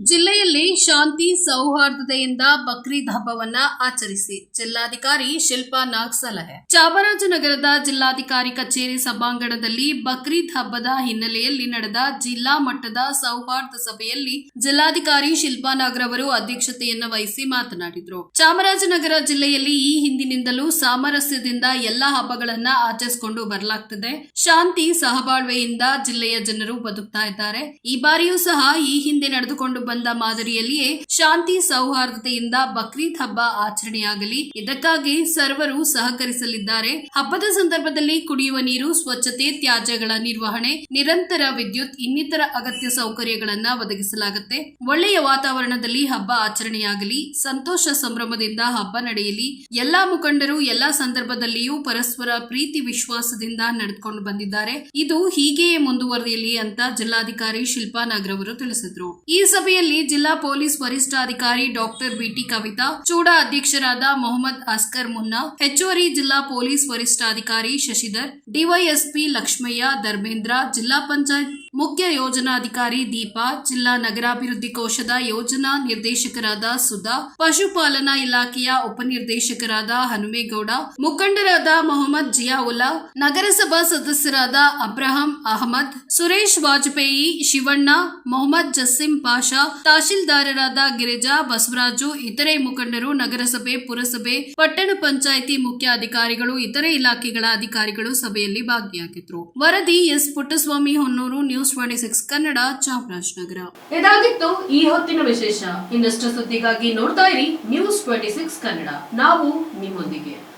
ಜಿಲ್ಲೆಯಲ್ಲಿ ಶಾಂತಿ ಸೌಹಾರ್ದತೆಯಿಂದ ಬಕ್ರೀದ್ ಹಬ್ಬವನ್ನ ಆಚರಿಸಿ ಜಿಲ್ಲಾಧಿಕಾರಿ ಶಿಲ್ಪಾ ನಾಗ್ ಸಲಹೆ ಚಾಮರಾಜನಗರದ ಜಿಲ್ಲಾಧಿಕಾರಿ ಕಚೇರಿ ಸಭಾಂಗಣದಲ್ಲಿ ಬಕ್ರೀದ್ ಹಬ್ಬದ ಹಿನ್ನೆಲೆಯಲ್ಲಿ ನಡೆದ ಜಿಲ್ಲಾ ಮಟ್ಟದ ಸೌಹಾರ್ದ ಸಭೆಯಲ್ಲಿ ಜಿಲ್ಲಾಧಿಕಾರಿ ಶಿಲ್ಪಾ ನಾಗ್ ಅಧ್ಯಕ್ಷತೆಯನ್ನು ಅಧ್ಯಕ್ಷತೆಯನ್ನ ವಹಿಸಿ ಮಾತನಾಡಿದರು. ಚಾಮರಾಜನಗರ ಜಿಲ್ಲೆಯಲ್ಲಿ ಈ ಹಿಂದಿನಿಂದಲೂ ಸಾಮರಸ್ಯದಿಂದ ಎಲ್ಲಾ ಹಬ್ಬಗಳನ್ನ ಆಚರಿಸಿಕೊಂಡು ಬರಲಾಗ್ತದೆ. ಶಾಂತಿ ಸಹಬಾಳ್ವೆಯಿಂದ ಜಿಲ್ಲೆಯ ಜನರು ಬದುಕ್ತಾ ಇದ್ದಾರೆ. ಈ ಬಾರಿಯೂ ಸಹ ಈ ಹಿಂದೆ ನಡೆದುಕೊಂಡು ಬಂದ ಮಾದರಿಯಲ್ಲಿಯೇ ಶಾಂತಿ ಸೌಹಾರ್ದತೆಯಿಂದ ಬಕ್ರೀದ್ ಹಬ್ಬ ಆಚರಣೆಯಾಗಲಿ. ಇದಕ್ಕಾಗಿ ಸರ್ವರು ಸಹಕರಿಸಲಿದ್ದಾರೆ. ಹಬ್ಬದ ಸಂದರ್ಭದಲ್ಲಿ ಕುಡಿಯುವ ನೀರು, ಸ್ವಚ್ಛತೆ, ತ್ಯಾಜ್ಯಗಳ ನಿರ್ವಹಣೆ, ನಿರಂತರ ವಿದ್ಯುತ್, ಇನ್ನಿತರ ಅಗತ್ಯ ಸೌಕರ್ಯಗಳನ್ನ ಒದಗಿಸಲಾಗುತ್ತೆ. ಒಳ್ಳೆಯ ವಾತಾವರಣದಲ್ಲಿ ಹಬ್ಬ ಆಚರಣೆಯಾಗಲಿ. ಸಂತೋಷ ಸಂಭ್ರಮದಿಂದ ಹಬ್ಬ ನಡೆಯಲಿ. ಎಲ್ಲಾ ಮುಖಂಡರು ಎಲ್ಲಾ ಸಂದರ್ಭದಲ್ಲಿಯೂ ಪರಸ್ಪರ ಪ್ರೀತಿ, ವಿಶ್ವಾಸದಿಂದ ನಡೆದುಕೊಂಡು ಬಂದಿದ್ದಾರೆ. ಇದು ಹೀಗೆಯೇ ಮುಂದುವರೆಯಲಿ ಅಂತ ಜಿಲ್ಲಾಧಿಕಾರಿ ಶಿಲ್ಪಾ ನಾಗ್ರವರು ತಿಳಿಸಿದ್ರು. ಈ ಸಭೆಯಲ್ಲಿ ಜಿಲ್ಲಾ ಪೊಲೀಸ್ ವರಿಷ್ಠಾಧಿಕಾರಿ ಡಾಕ್ಟರ್ ಬಿಟಿ ಕವಿತಾ, ಚೂಡಾ ಅಧ್ಯಕ್ಷರಾದ ಮೊಹಮ್ಮದ್ ಅಸ್ಕರ್ ಮುನ್ನಾ, ಹೆಚ್ಚುವರಿ ಜಿಲ್ಲಾ ಪೊಲೀಸ್ ವರಿಷ್ಠಾಧಿಕಾರಿ ಶಶಿಧರ್, ಡಿವೈಎಸ್ಪಿ ಲಕ್ಷ್ಮಯ್ಯ, ಧರ್ಮೇಂದ್ರ, ಜಿಲ್ಲಾ ಪಂಚಾಯತ್ ಮುಖ್ಯ ಯೋಜನಾಧಿಕಾರಿ ದೀಪಾ, ಜಿಲ್ಲಾ ನಗರಾಭಿವೃದ್ಧಿ ಕೋಶದ ಯೋಜನಾ ನಿರ್ದೇಶಕರಾದ ಸುಧಾ, ಪಶುಪಾಲನಾ ಇಲಾಖೆಯ ಉಪನಿರ್ದೇಶಕರಾದ ಹನುಮೇಗೌಡ, ಮುಖಂಡರಾದ ಮೊಹಮ್ಮದ್ ಜಿಯಾವುಲ್ಲಾ, ನಗರಸಭಾ ಸದಸ್ಯರಾದ ಅಬ್ರಹಂ ಅಹಮದ್, ಸುರೇಶ್ ವಾಜಪೇಯಿ, ಶಿವಣ್ಣ, ಮೊಹಮ್ಮದ್ ಜಸ್ಸಿಂ ಪಾಷಾ ತಹಶೀಲ್ದಾರರಾದ ಗಿರಿಜಾ, ಬಸವರಾಜು, ಇತರೆ ಮುಖಂಡರು, ನಗರಸಭೆ, ಪುರಸಭೆ, ಪಟ್ಟಣ ಪಂಚಾಯಿತಿ ಮುಖ್ಯ ಅಧಿಕಾರಿಗಳು ಇತರೆ ಇಲಾಖೆಗಳ ಅಧಿಕಾರಿಗಳು ಸಭೆಯಲ್ಲಿ ಭಾಗಿಯಾಗಿದ್ರು. ವರದಿ S. Puttaswamy Honnuru, news twenty six, Kannada, Chamarajanagar. ಇದಾಗಿತ್ತು ಈ ಹೊತ್ತಿನ ವಿಶೇಷ. ಇನ್ನಷ್ಟು ಸುದ್ದಿಗಾಗಿ ನೋಡ್ತಾ ಇರಿ ನ್ಯೂಸ್ ಟ್ವೆಂಟಿ ಸಿಕ್ಸ್ ಕನ್ನಡ. ನಾವು ನಿಮ್ಮೊಂದಿಗೆ.